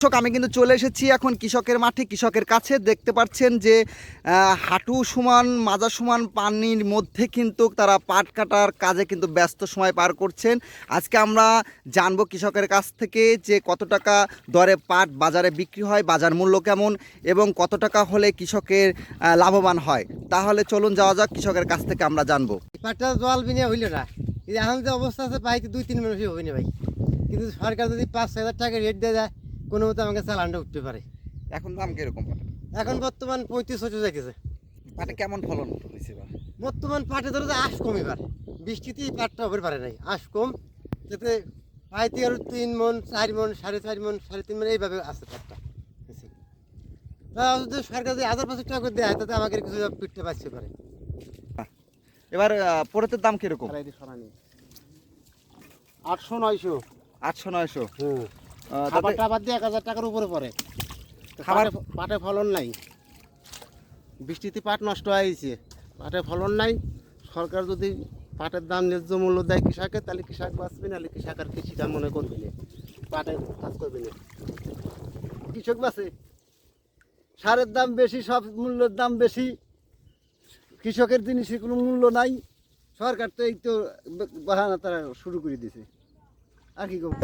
দর্শক আমি কিন্তু চলে এসেছি এখন কৃষকের মাঠে। কৃষকের কাছে দেখতে পাচ্ছেন যে হাঁটু সমান, মাজা সমান, পানির মধ্যে কিন্তু তারা পাট কাটার কাজে কিন্তু ব্যস্ত সময় পার করছেন। আজকে আমরা জানব কৃষকের কাছ থেকে যে কত টাকা দরে পাট বাজারে বিক্রি হয়, বাজার মূল্য কেমন এবং কত টাকা হলে কৃষকের লাভবান হয়। তাহলে চলুন যাওয়া যাক, কৃষকের কাছ থেকে আমরা জানব। পাটটা জল বিনে হইল না। এখন যে অবস্থা আছে ভাই দুই তিন হবে না ভাই। কিন্তু সরকার যদি পাঁচ হাজার টাকা রেট দিয়ে দেয় কোনো মতো আমাকে চালানটা উঠতে পারে। এখন দাম কীরকম এখন বর্তমান পঁয়ত্রিশ ছশো যাইতেছে। পাটে কেমন ফলন হয়েছে বর্তমান পাটে ধরো যে আশ কম এবার। বৃষ্টিতেই পাটটা হবে পারে নাই আশ কম। যাতে পাইতে আরও তিন মন চার মন সাড়ে চার মন সাড়ে তিন মন এইভাবে আছে পাটটা। যদি সরকার যদি হাজার পাঁচশো টাকা করে দেয় তাতে আমাকে কিছু পিঠতে পারছে পারে। এবার পড়েতে দাম কীরকম? আটশো নয়শো। আটশো নয়শো। হুম। খাবার টাবার দিয়ে এক হাজার টাকার উপরে পড়ে। খাবার- পাটে- ফলন নাই। বৃষ্টিতে পাট নষ্ট হয়ে গেছে। পাটে ফলন নাই। সরকার যদি পাটের দাম ন্যায্য মূল্য দেয় কৃষকের তাহলে কৃষক বাঁচবে নাহলে কৃষক আর কৃষি কাজ মনে করবে না। পাটে কাজ করবে না। কৃষক বাঁচে। সারের দাম বেশি সব মূল্যের দাম বেশি। কৃষকের জিনিসের কোনো মূল্য নাই। সরকার তো এই তো বাহানা তারা শুরু করে দিছে। আর কি করব?